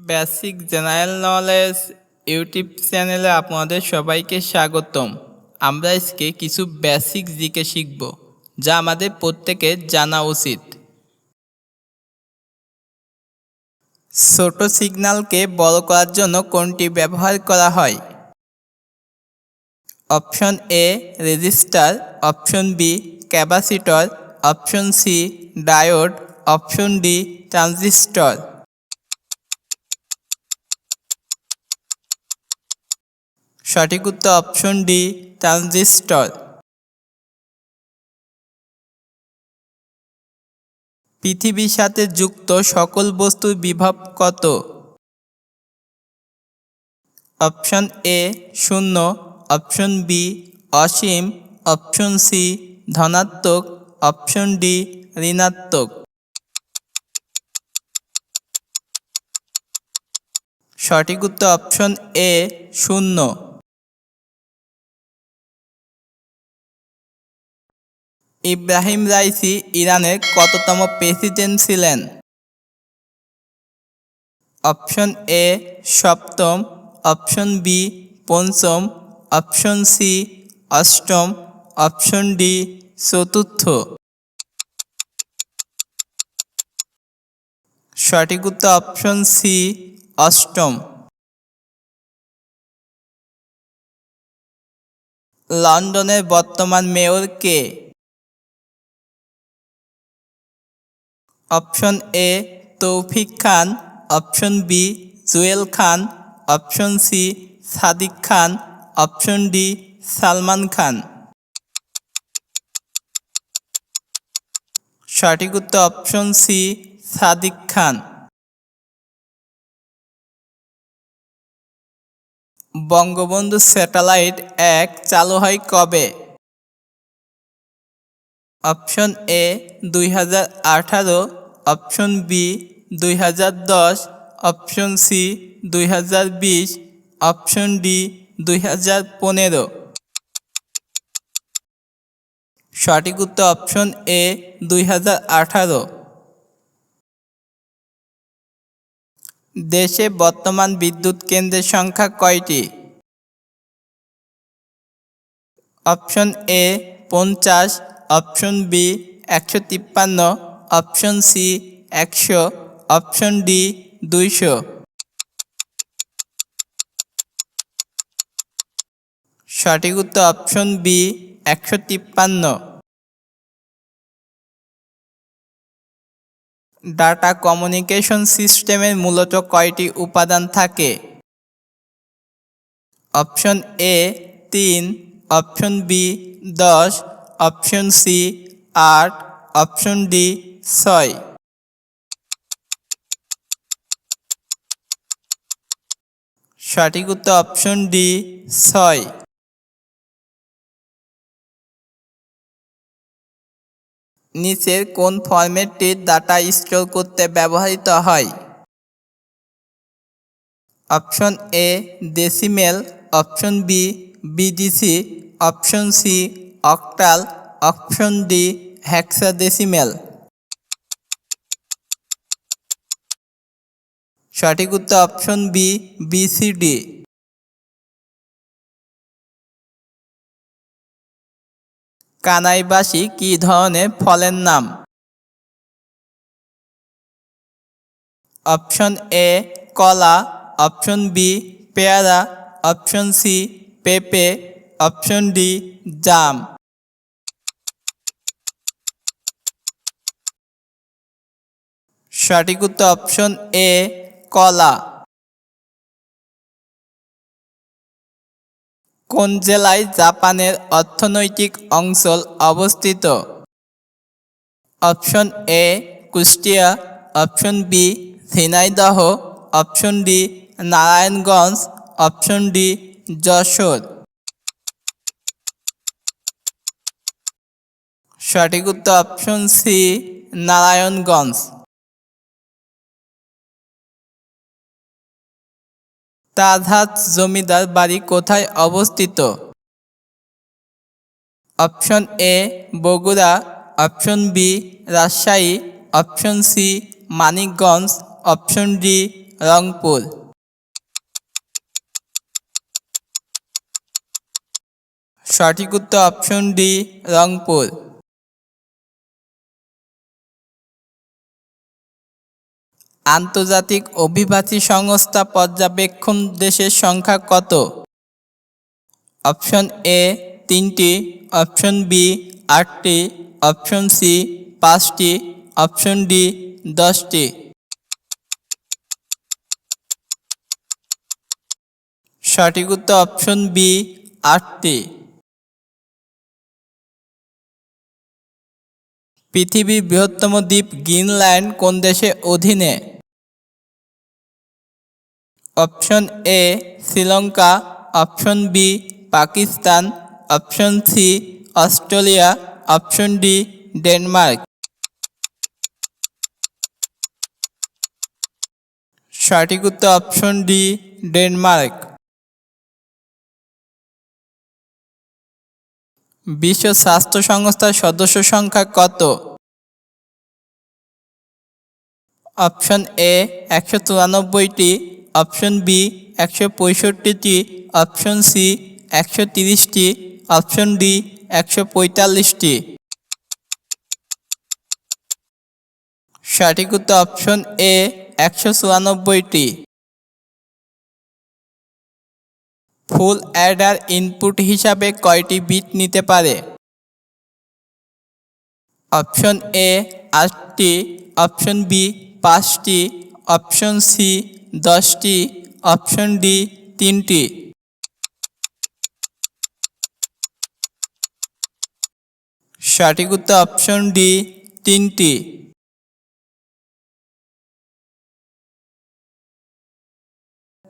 Basic general knowledge YouTube চ্যানেলে আপনাদের সবাইকে স্বাগতম। আমরা আজকে কিছু বেসিক জিকে শিখব, যা আমাদের প্রত্যেকের জানা উচিত। ছোট সিগন্যালকে বড় করার জন্য কোনটি ব্যবহার করা হয়? Option A, resistor. Option B, capacitor. Option C, diode. Option D, transistor. সঠিক উত্তর অপশন ডি ট্রানজিস্টর পৃথিবীর সাথে যুক্ত সকল বস্তুর বিভব কত? অপশন এ শূন্য অপশন বি অসীম অপশন সি ধনাত্মক অপশন ডি ঋণাত্মক. সঠিক উত্তর অপশন এ শূন্য। ইব্রাহিম রাইসি ইরানের কততম প্রেসিডেন্ট ছিলেন? অপশন এ, সপ্তম, অপশন বি, পঞ্চম, অপশন সি, অষ্টম, অপশন ডি, চতুর্থ। সঠিক উত্তর অপশন সি, অষ্টম। লন্ডনের বর্তমান mayor K? Option A Toufiq Khan, option B Jewel Khan, option C Sadiq Khan, option D Salman Khan. সঠিক উত্তর option C Sadiq Khan. Bangabandhu satellite এক চালু হয় কবে? অপশন এ দুই হাজার আঠারো অপশন বি দুই হাজার দশ, অপশন সি দুই হাজার বিশ, অপশন ডি দুই হাজার পনেরো। সঠিক উত্তর অপশন এ দুই হাজার আঠারো। দেশে বর্তমান বিদ্যুৎ কেন্দ্রের সংখ্যা কয়টি? অপশন এ পঞ্চাশ, অপশন বি একশো তিপ্পান্ন অপশন সি একশো, অপশন ডি দুইশো। সঠিক উত্তর অপশন বি একশো তিপ্পান্ন। ডাটা কমিউনিকেশন সিস্টেমের মূলত কয়টি উপাদান থাকে? অপশন এ তিন, অপশন বি দশ, অপশন সি আট, অপশন ডি ছয়। সঠিক উত্তর অপশন ডি ছয়। নিচের কোন ফরম্যাটটি ডাটা স্টোর করতে ব্যবহৃত হয়? Option A decimal option B BDC option C octal option D hexadecimal সঠিক উত্তর অপশন বি বিসিডি কানাইবাসী কি ধরনের ফলের নাম? অপশন এ কলা অপশন বি পেয়ারা অপশন সি পেঁপে অপশন ডি জাম। সঠিক উত্তর অপশন এ কলা। কোন জেলায় জাপানের অর্থনৈতিক অঞ্চল অবস্থিত? Option A, Kushtia. Option B, Jhenaidah. Option D, Narayanganj. Option D, Jessore. সঠিক উত্তর অপশন সি, নারায়ণগঞ্জ। তাজহাট জমিদার বাড়ি কোথায় অবস্থিত? Option A, Bogura. Option B, Rajshahi. Option C, Manikganj. Option D, Rangpur. সঠিক উত্তর অপশন ডি, রংপুর। আন্তর্জাতিক অভিবাসী সংস্থা পর্যবেক্ষণ দেশের সংখ্যা কত? অপশন এ তিনটি, অপশন বি আটটি, অপশন সি পাঁচটি, অপশন ডি দশটি। সঠিক উত্তর অপশন বি আটটি। পৃথিবীর বৃহত্তম দ্বীপ গ্রিনল্যান্ড কোন দেশে অধীনে? Option A Sri Lanka, option B Pakistan, option C Australia, option D Denmark. সঠিক উত্তর অপশন ডি ডেনমার্ক। বিশ্ব স্বাস্থ্য সংস্থার সদস্য সংখ্যা কত? অপশন এ একশো চুরানব্বইটি অপশন বি একশো পঁয়ষট্টিটি, অপশন সি একশো তিরিশটি, অপশন ডি একশো পঁয়তাল্লিশটি। সঠিক অপশন এ একশো চুরানব্বইটি ফুল অ্যাডার ইনপুট হিসাবে কয়টি বিট নিতে পারে? অপশন এ আটটি, অপশন বি পাঁচটি, অপশন সি দশটি, অপশন ডি তিনটি। সঠিক উত্তর অপশন ডি তিনটি।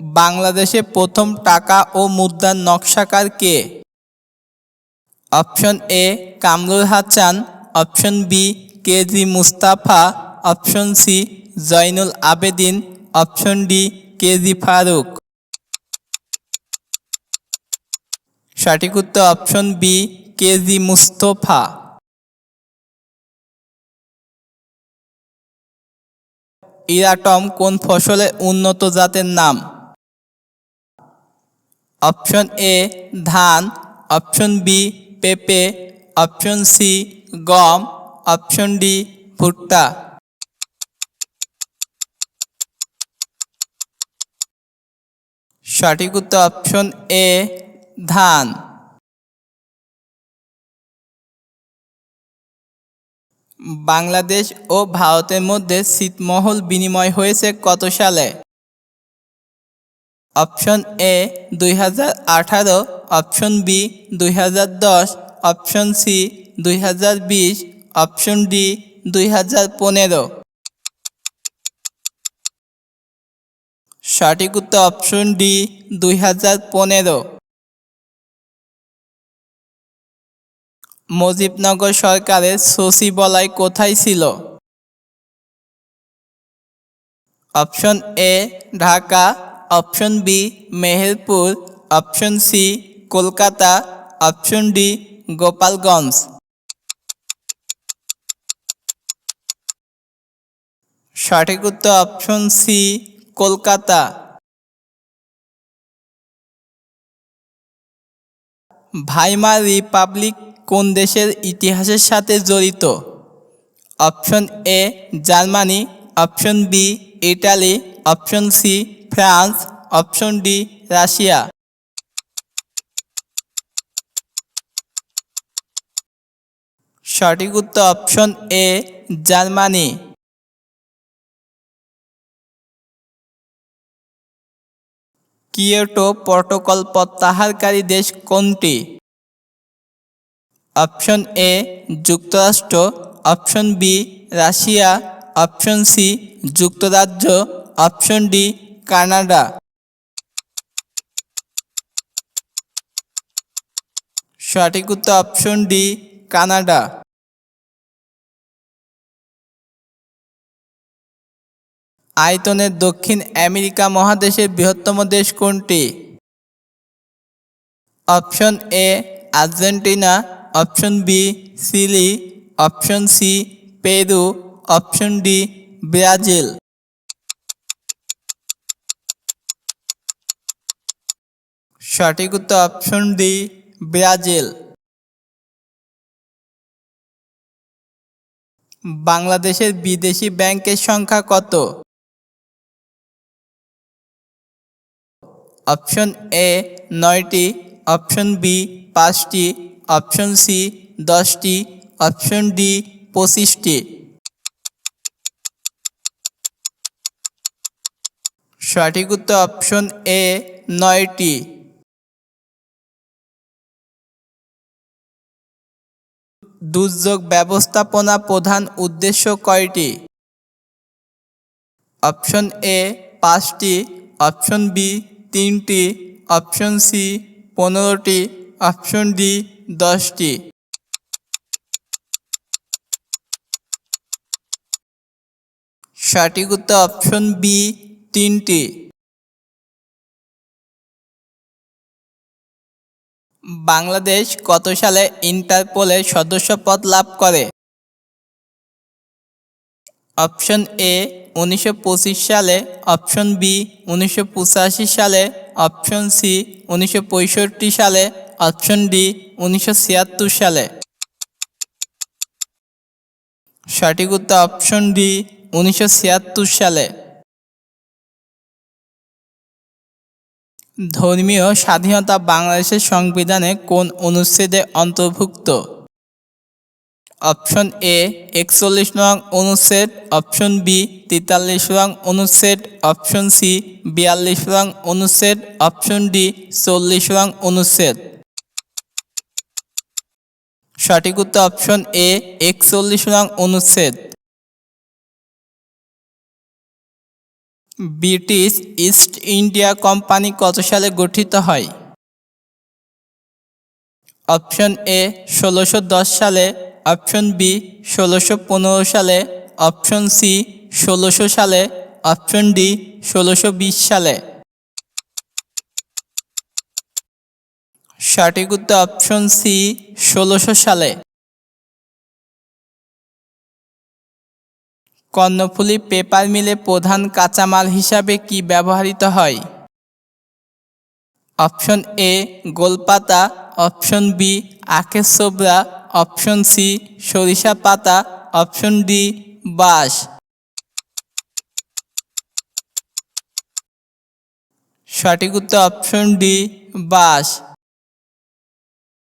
বাংলাদেশে প্রথম টাকা ও মুদ্রার নকশাকার কে? Option A, Kamrul Hasan. Option B KG Mustafa. Option C, Zainul Abedin. Option D, KG Faruk. সঠিক উত্তর option B, KG Mustafa. Iratom কোন ফসলের উন্নত জাতের নাম? অপশন এ, ধান। অপশন বি, পেঁপে। অপশন সি, গম। অপশন ডি, ভুট্টা। সঠিক উত্তর অপশন এ, ধান। বাংলাদেশ ও ভারতের মধ্যে ছিটমহল বিনিময় হয়েছে কত সালে? অপশন এ, দুই হাজার আঠারো, অপশন বি, দুই হাজার দশ, অপশন সি, দুই হাজার বিশ, অপশন ডি, দুই হাজার পনেরো হাজার পনেরো সঠিক উত্তর অপশন ডি, দুই হাজার পনেরো। মুজিবনগর সরকারের সচিবালয় কোথায় ছিল? Option A, Dhaka. Option B, Meherpur. Option C, Kolkata. Option D, Gopalganj. সঠিক উত্তর option C Kolkata. Weimar Republic কোন দেশের ইতিহাসের সাথে জড়িত? Option A, Germany. Option B, Italy. Option C, France. Option D, Russia. সঠিক উত্তর option A, Germany. Kyoto protocol প্রত্যাহারকারী দেশ কোনটি? অপশন এ, যুক্তরাষ্ট্র। Option B, Russia. Option C, যুক্তরাজ্য। Option D, Canada. সঠিক উত্তর অপশন ডি, কানাডা। আয়তনের দক্ষিণ আমেরিকা মহাদেশের বৃহত্তম দেশ কোনটি? Option A, Argentina, option B Chile option C, Peru, option D, Brazil. সঠিক উত্তর অপশন ডি, ব্রাজিল। বাংলাদেশের বিদেশি ব্যাংকের সংখ্যা কত? অপশন এ নয়টি, অপশন বি পাঁচটি, অপশন সি দশটি, অপশন ডি পঁচিশটি। সঠিক উত্তর অপশন এ নয়টি। দুর্যোগ ব্যবস্থাপনা প্রধান উদ্দেশ্য কয়টি? অপশন এ পাঁচটি, অপশন বি তিনটি অপশন সি পনেরোটি অপশন ডি দশটি। সঠিক উত্তর অপশন বি তিনটি। বাংলাদেশ কত সালে ইন্টারপোলের সদস্যপদ লাভ করে? অপশন এ উনিশশো পঁচিশ সালে, অপশন বি উনিশশো পঁচাশি সালে, অপশন সি উনিশশো পঁয়ষট্টি সালে, অপশন ডি উনিশশো ছিয়াত্তর সালে। সঠিক উত্তর অপশন ডি উনিশশো ছিয়াত্তর সালে। ধর্মীয় স্বাধীনতা বাংলাদেশের সংবিধানে কোন অনুচ্ছেদে অন্তর্ভুক্ত? অপশন এ একচল্লিশ নং অনুচ্ছেদ, অপশন বি তেতাল্লিশ নং অনুচ্ছেদ, অপশন সি বিয়াল্লিশ নং অনুচ্ছেদ, অপশন ডি চল্লিশ নং অনুচ্ছেদ। সঠিক উত্তর অপশন এ একচল্লিশ নং অনুচ্ছেদ। ব্রিটিশ ইস্ট ইন্ডিয়া কোম্পানি কত সালে গঠিত হয়? অপশন এ ষোলোশো সালে অপশন বি ষোলোশো পনেরো সালে, অপশন সি ষোলোশো সালে, অপশন ডি ষোলোশো বিশ সালে। সঠিক উত্তর অপশন সি ষোলোশো সালে। কর্ণফুলী পেপার মিলে প্রধান কাঁচামাল হিসাবে কি ব্যবহৃত হয়? অপশন এ গোলপাতা, অপশন বি আখের সোবরা অপশন সি সরিষা পাতা অপশন ডি বাঁশ। সঠিক উত্তর অপশন ডি বাঁশ।